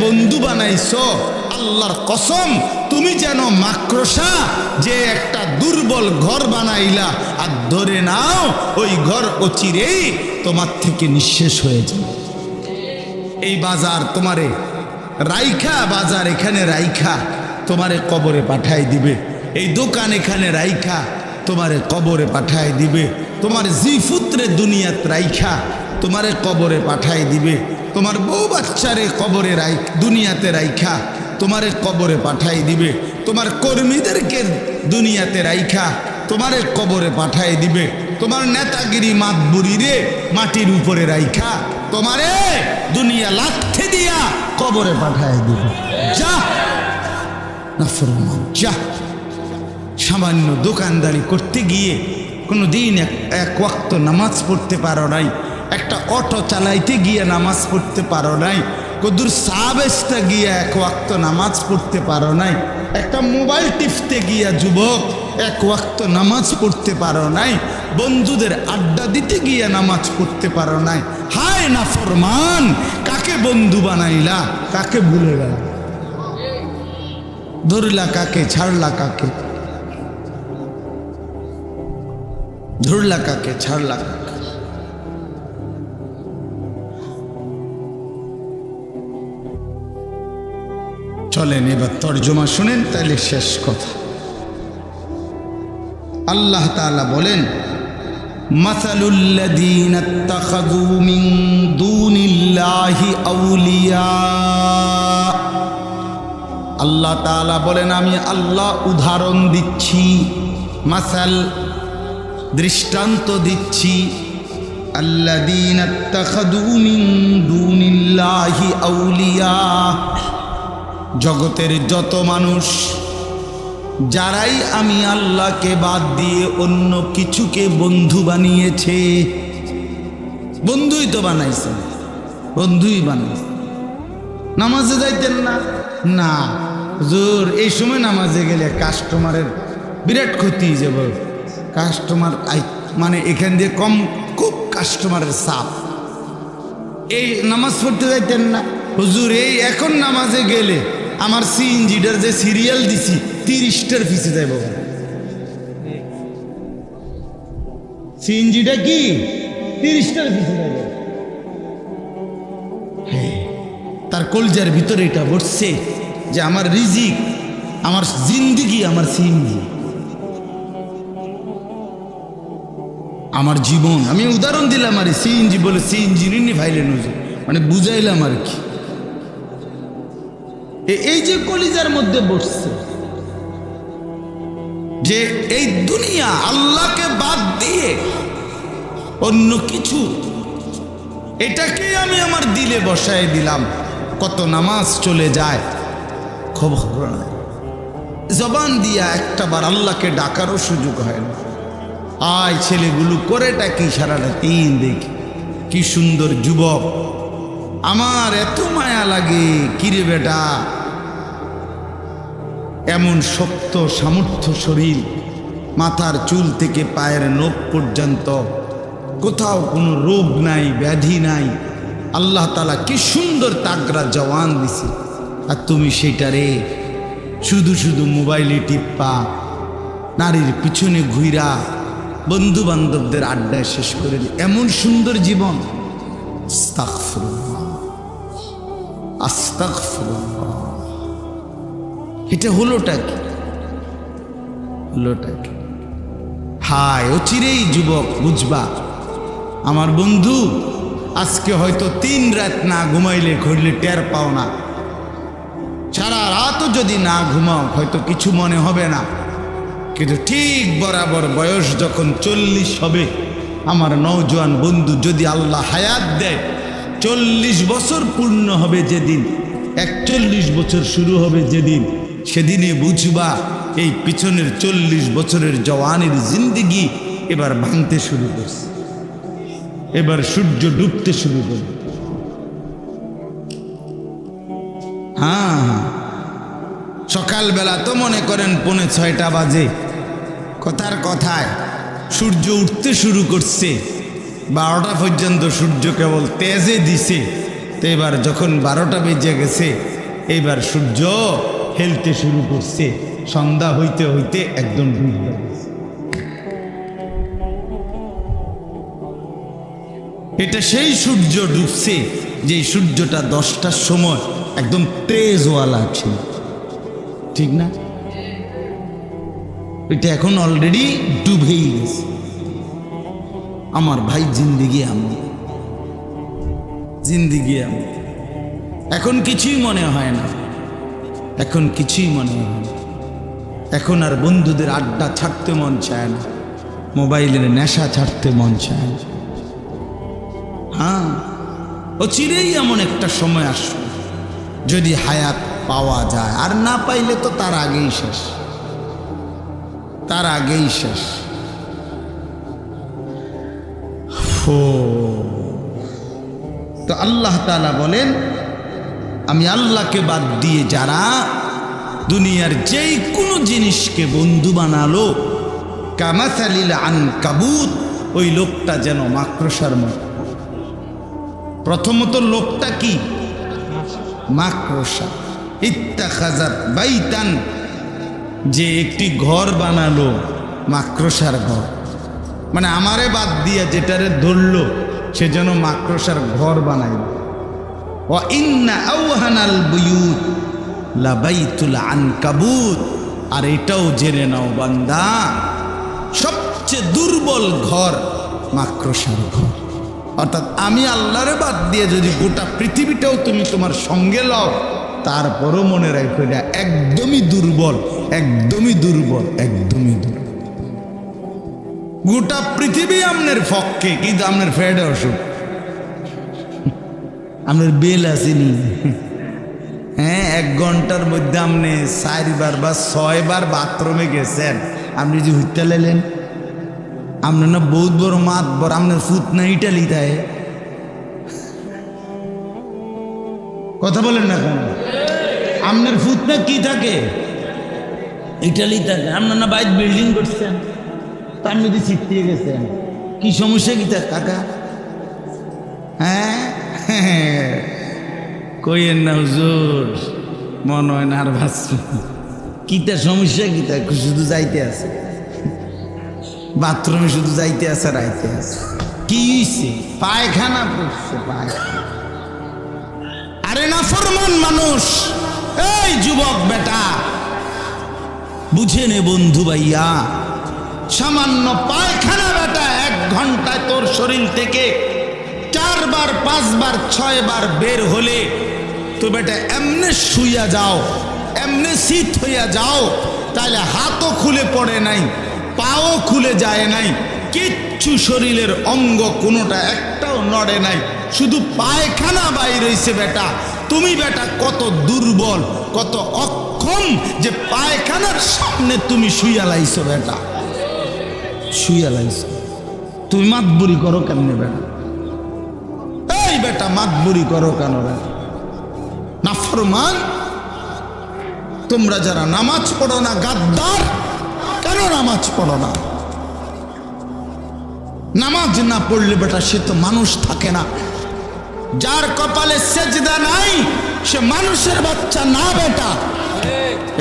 বন্ধু বানাইছ? আল্লাহর কসম, তুমি যেন মাক্রসা যে একটা দুর্বল ঘর বানাইলা আর ধরে নাও, ওই ঘর অচিরেই তোমার থেকে নিঃশেষ হয়ে যাবে। এই বাজার তোমারে, রাইখা বাজার এখানে রাইখা তোমারে কবরে পাঠাই দিবে। এই দোকান এখানে রাইখা তোমারে কবরে পাঠাই দিবে। তোমার জি জিফুত্রে দুনিয়াত রাইখা তোমারে কবরে পাঠাই দিবে। তোমার বউ বাচ্চারে কবরে রাই, দুনিয়াতে রাইখা। তোমারে কবরে পাঠাই দিবে। তোমার কর্মীদেরকে দুনিয়াতে রাইখা। তোমারে কবরে পাঠাই দিবে। তোমার নেতাগিরি মাতবুরি রে মাটির উপরে রাইখা। তোমারে দুনিয়া লাথে দিয়া কবরে পাঠাই দিবে। যা! না যা! সামান্য দোকানদারি করতে গিয়ে কোনো দিন এক ওয়াক্ত নামাজ পড়তে পারো নাই। অটো চালাইতে গিয়ে নামাজ পড়তে পারো নাই। কদুর সাবেসটা গিয়ে এক ওয়াক্ত নামাজ পড়তে পারো নাই। একটা মোবাইল টিপতে গিয়া যুবক এক ওয়াক্ত নামাজ পড়তে পারো নাই। বন্ধুদের আড্ডা দিতে গিয়ে নামাজ পড়তে পারো নাই। হায় না ফরমান, কাকে বন্ধু বানাইলা? কাকে ভুলে গেল? ধরলা কাকে, ছাড়লা কাকে? ধরলা কাকে, ছাড়লা কাকে? চলেন, এবার তর্জমা শুনেন তাহলে শেষ কথা। আল্লাহ তাআলা বলেন আল্লাহ তাআলা বলেন, আমি আল্লাহ উদাহরণ দিচ্ছি, মাসাল দৃষ্টান্ত দিচ্ছি। দুনিল্লাহি আউলিয়া। জগতের যত মানুষ, যারাই আমি আল্লাহকে বাদ দিয়ে অন্য কিছুকে বন্ধু বানিয়েছে, বন্ধুই তো বানাইছে। বন্ধুই বানাইছে। নামাজে যাইতেন না? না। জোর এই সময় নামাজে গেলে কাস্টমারের বিরাট ক্ষতি যাব। কাস্টমার মানে এখান দিয়ে কম, খুব কাস্টমারের চাপ। এই নামাজ পড়তে যাইতেন না? হুজুর, এই এখন নামাজে গেলে আমার সিএনজিটার যে সিরিয়াল দিছি, তিরিশটার পিছে বাবা সিএনজিটা কি? তিরিশটার পিছে যাই তার কলজার ভিতরে এটা বসছে যে আমার রিজিক, আমার জিন্দিগি আমার সিএনজি আমার জীবন, আমি উদাহরণ দিলাম আর সিএনজি বলে সিএনজি নিনি ভাইলেন মানে বুঝাইলাম আর কি। এই যে কলিজার মধ্যে বসছে, যে এই দুনিয়া আল্লাহকে বাদ দিয়ে অন্য কিছু, এটাকে আমি আমার দিলে বসায় দিলাম। কত নামাজ চলে যায়, খবর জবান দিয়া একটা বার আল্লাহকে ডাকারও সুযোগ হয় না। আয় ছেলেগুলো, করেটা কি সারাটা তিন দেখি। কি সুন্দর যুবক। আমার এত মায়া লাগে, কিরে বেটা? এমন শক্ত সামর্থ্য শরীর মাথার চুল থেকে পায়ের নখ পর্যন্ত। কোথাও কোনো রোগ নাই, ব্যাধি নাই। আল্লাহ তালা কি সুন্দর তাগরা জওয়ান দিছে। আর তুমি সেটারে শুধু শুধু মোবাইলে টিপ্পা, নারীর পিছনে ঘুইরা বন্ধু বান্ধবদের আড্ডায় শেষ করে এমন সুন্দর জীবন। আস্তাগফিরুল্লাহ। আস্তাগফিরুল্লাহ। এটা হলোটা কি? হলোটা কি? হায় অচিরেই যুবক, বুঝবা? আমার বন্ধু, আজকে হয়তো তিন রাত না ঘুমাইলে ঘুরলে টের পাও না। সারা রাতও যদি না ঘুমাও, হয়তো কিছু মনে হবে না। কিন্তু ঠিক বরাবর বয়স যখন চল্লিশ হবে, আমার নৌজওয়ান বন্ধু যদি আল্লাহ হায়াত দেয় চল্লিশ বছর পূর্ণ হবে যেদিন, একচল্লিশ বছর শুরু হবে যেদিন সেদিনে বুঝবা এই পিছনের চল্লিশ বছরের জওয়ানের জিন্দিগি এবার ভাঙতে শুরু করছে। এবার সূর্য ডুবতে শুরু করবে। হ্যাঁ হ্যাঁ। সকালবেলা তো মনে করেন পৌনে ছয়টা বাজে। কথার কথায় সূর্য উঠতে শুরু করছে। বারোটা পর্যন্ত সূর্য কেবল তেজে দিছে। তো এবার যখন বারোটা বেজে গেছে, এবার সূর্য হেলতে শুরু করছে। সন্ধ্যা হইতে হইতে একদম গেছে। এটা সেই সূর্য ডুবছে যে সূর্যটা দশটার সময় একদম তেজওয়ালা ছিল। ঠিক না? এটা এখন অলরেডি ডুবেই গেছে। আমার ভাই জিন্দিগি আমি। জিন্দিগি আমি। এখন কিছুই মনে হয় না। এখন কিছুই মনে হয় না। এখন আর বন্ধুদের আড্ডা ছাড়তে মন চায় না। মোবাইলের নেশা ছাড়তে মন চায় না। হ্যাঁ ও চিরেই এমন একটা সময় আসবে যদি হায়াত পাওয়া যায়। আর না পাইলে তো তার আগেই শেষ। তার আগেই শেষ। তো আল্লাহ তালা বলেন, আমি আল্লাহকে বাদ দিয়ে যারা দুনিয়ার যেই কোনো জিনিসকে বন্ধু বানালো, কামাসালিল আন কাবুত ওই লোকটা যেন মাকড়সার মতো। প্রথমত লোকটা কি? মাকড়সা। ইত্তাখাজাত বাইতান, যে একটি ঘর বানালো, মাকড়সার ঘর। মানে আমারে বাদ দিয়া যেটারে ধরলো, সে যেন মাকড়সার ঘর বানাইল। ও আর এটাও জেনে নাও বান্দা, সবচেয়ে দুর্বল ঘর মাকড়সার ঘর। অর্থাৎ আমি আল্লাহরে বাদ দিয়ে যদি গোটা পৃথিবীটাও তুমি তোমার সঙ্গে লও, তারপরও মনে রাখো এটা একদমই দুর্বল একদমই দুর্বল একদমই দুর্বল। গোটা পৃথিবী আপনার পক্ষে কিন্তু আপনার ফ্যাডে অসুখ। আপনার বেল আসেনি হ্যাঁ এক ঘণ্টার মধ্যে আপনি চারবার বা ছয়বার বাথরুমে গেছেন। আপনি যে হুইটা লেলেন আপনার না বহুত বড় মাত বড় আপনার ফুট না ইটালি তাই কথা বলেন না কেন আপনার ফুট না কি থাকে? ইটালি থাকে আপনার না বাইক বিল্ডিং করছেন? তার মধ্যে ছিটিয়ে গেছেন কি সমস্যা কি তার কাকা? হ্যাঁ? কইয়েন না হুজুর, মন হয় না আর ভাবছি কিতা সমস্যা কিতা শুধু যাইতে আছে। বাথরুমে শুধু যাইতে আছে আর আইতে আছে। কি হইছে? পায়খানা পড়ছে পায়খানা। আরে না ফরমান মানুষ। এই যুবক বেটা। বুঝে নে বন্ধু ভাইয়া। সামান্য পায়খানা বেটা এক ঘন্টায় তোর শরীর থেকে চারবার, পাঁচবার, ছয়বার বের হলে তো বেটা এমনে শুইয়া যাও, এমনে শীত হইয়া যাও তাহলে হাতও খুলে পড়ে নাই, পাও খুলে যায় নাই, কিচ্ছু শরীরের অঙ্গ কোনোটা একটাও নড়ে নাই, শুধু পায়খানা বাইর হইছে বেটা তুমি বেটা কত দুর্বল, কত অক্ষম যে পায়খানার সামনে তুমি শুইয়া লাইছো বেটা লাইছো তুমি মাতবুরি করো কেমনে বেটা? এই বেটা, মাতবুরি করো কেন বেটা তোমরা যারা নামাজ পড়ো না, গাদ্দার, কেন নামাজ পড়ো না? নামাজ না পড়লে বেটা, সে তো মানুষ থাকে না। যার কপালে সেজদা নাই, সে মানুষের বাচ্চা না বেটা।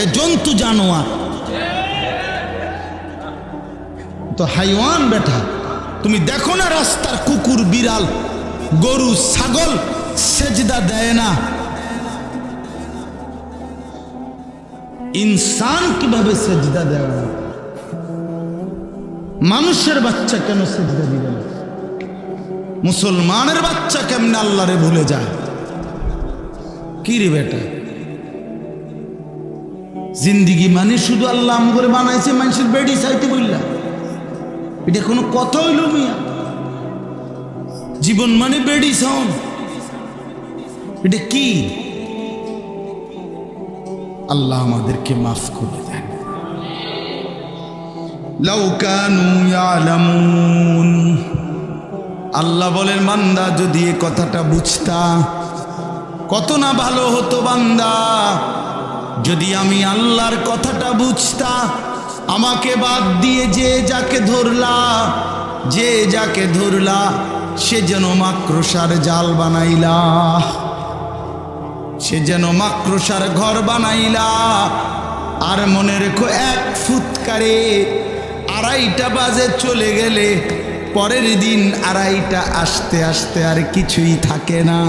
এ জন্তু জানোয়ার তো হাইওয়ান বেটা, তুমি দেখো না রাস্তার কুকুর, বিড়াল, গরু, ছাগল, সেজদা দেয় না। ইনসান কীভাবে সেজদা দেয় না? মানুষের বাচ্চা কেন সেজদা দিবে না? মুসলমানের বাচ্চা কেমনে আল্লাহরে ভুলে যায়? কি রে বেটা? জিন্দিগি মানে শুধু আল্লাহ করে বানাইছে, মানুষের বেডি চাইতে বললা এটা কোনো কথা হইল জীবন মানে বেডি সাউন এটা কি? আল্লাহ আমাদেরকে মাফ করে দেন। আল্লাহ বলেন, বান্দা যদি এ কথাটা বুঝতা, কত না ভালো হতো বান্দা। যদি আমি আল্লাহর কথাটা বুঝতা আমাকে বাদ দিয়ে যে যাকে ধরলা, যে যাকে ধরলা, সে যেন মাক্রসার জাল বানাইলা। সে যেন মাক্রসার ঘর বানাইলা। আর মনে রেখো এক ফুৎকারে আড়াইটা বাজে চলে গেলে, পরের দিন আড়াইটা আসতে আসতে আর কিছুই থাকে না।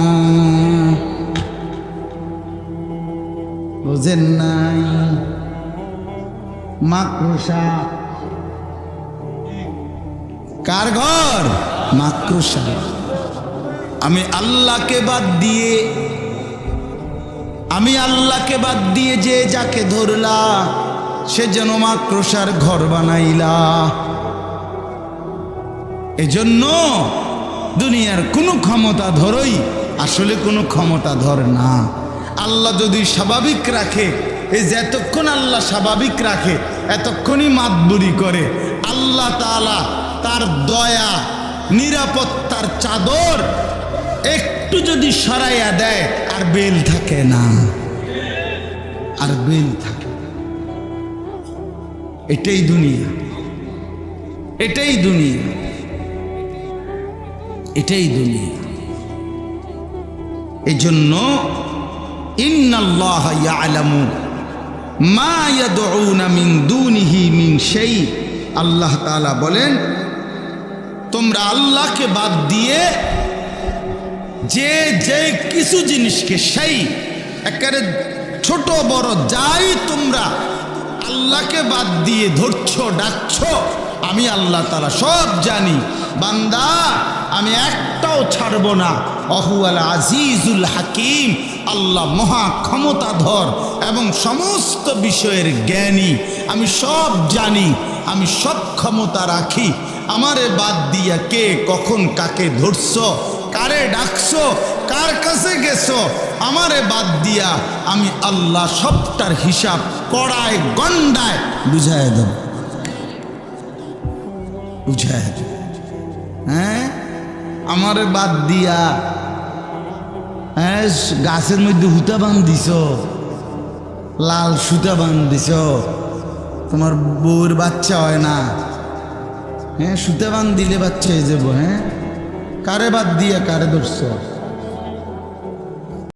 বুঝেন নাই? মাক্রসা কার ঘর? মাক্রসা আমি আল্লাহকে বাদ দিয়ে, আমি আল্লাহকে বাদ দিয়ে যে যাকে ধরলা, সে যেন মাক্রসার ঘর বানাইলা। এজন্য দুনিয়ার কোনো ক্ষমতা ধরই, আসলে কোনো ক্ষমতা ধর না। আল্লাহ যদি স্বাভাবিক রাখে এই যে এতক্ষণ আল্লাহ স্বাভাবিক রাখে, এতক্ষণই মাতবুরি করে। আল্লাহ তাআলা তার দয়া, নিরাপত্তার চাদর একটু যদি সরাইয়া দেয়, আর বেল থাকে না। আর বেল থাকে এটাই দুনিয়া। এটাই দুনিয়া। এটাই দুনিয়া। এজন্য ইন্নাল্লাহ ইয়ালামু মা ইয়াদউনা মিন দুনিহি মিন শাই। আল্লাহ তাআলা বলেন, তোমরা আল্লাহকে বাদ দিয়ে যে যে কিছু জিনিসকে সেই একেবারে ছোট, বড় যাই তোমরা আল্লাহকে বাদ দিয়ে ধরছো, ডাকছো, আমি আল্লাহ তালা সব জানি। বান্দা আমি একটাও ছাড়ব না। অহুয়াল আজিজুল হাকিম, আল্লাহ মহা ক্ষমতাধর এবং সমস্ত বিষয়ের জ্ঞানী। আমি সব জানি, আমি সব ক্ষমতা রাখি। আমারে বাদ দিয়া কে কখন কাকে ধরছ, কারে ডাকছো, কার কাছে গেছো, আমারে বাদ দিয়া আমি আল্লাহ সবটার হিসাব কড়ায় গন্ডায় বুঝায় দেব। বুঝায় হ্যাঁ? আমারে বাদ দিয়া। হ্যাঁ গাছের মধ্যে হুতা বান দিছ লাল সুতা বান দিছ তোমার বউর বাচ্চা হয় না। হ্যাঁ সুতা বান দিলে বাচ্চা হয়ে যাব হ্যাঁ? কারে বাদ দিয়া, কারে ধরছ?